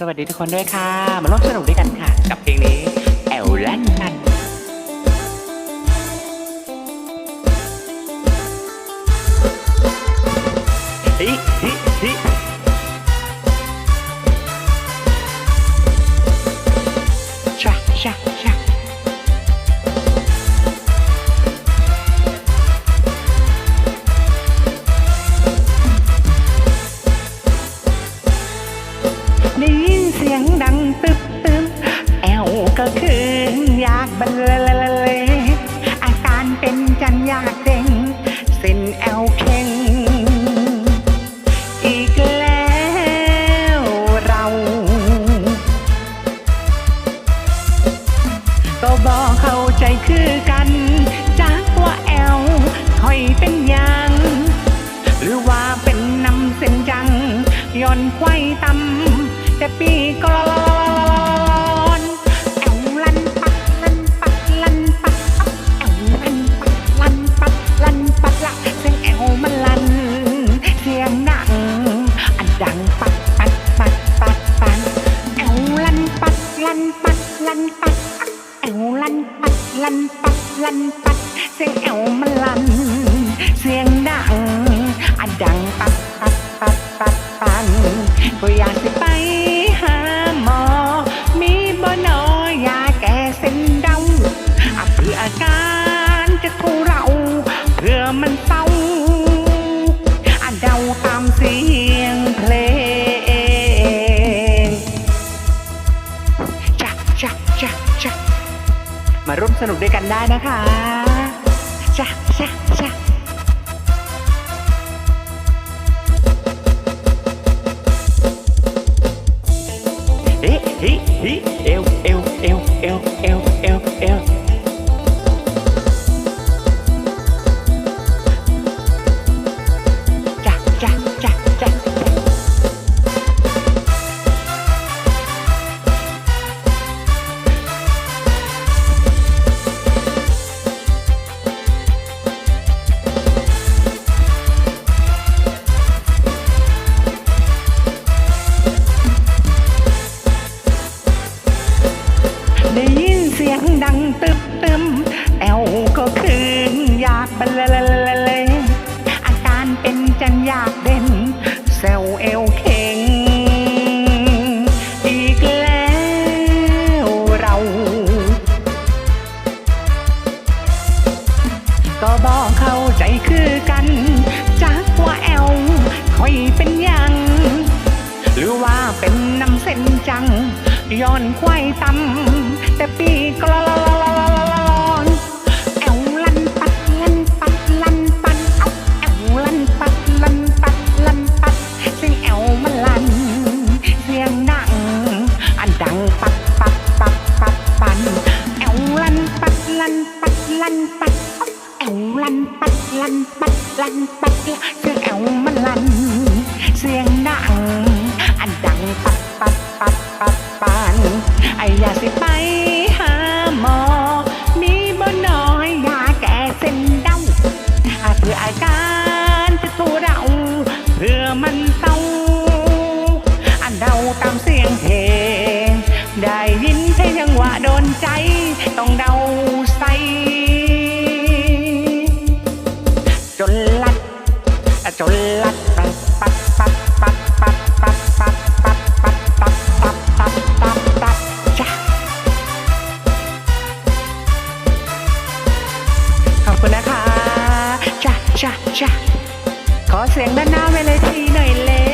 สวัสดีทุกคนด้วยค่ะ มาร่วมสนุกด้วยกันค่ะ กับเพลงนี้ แอลลันนันฮิฮิฮิชะชะ ก็คืออยากบรรเลงอาการเป็นจันยากเด้งเส้นแอลเข่งอีกแล้วเรา ก็บอกเข้าใจคือกันจากว่าแอลคอยเป็นยังหรือว่าเป็นน้ำเส้นจังย้อนควายตำแต่ปีก่ ลันปักลันปักแอวลันปักลันปักลันปักเสียงแอวมันลัน เสียงดังอันดังปักปักปักปักปันก็อยากสิไปหาหมอ มีบ่นอยาแก้เส้นเดาเพื่ออาการจะทุเรา เพื่อมันเศร้าอะเดาตามเสียง จักจักจักมาร่วมสนุกด้วยกันได้นะคะจักจักจัก ต่ำแต่ปีกลอ ya se จ้าจ้าขอเสียงด้านหน้าเวลทีหน่อยเลย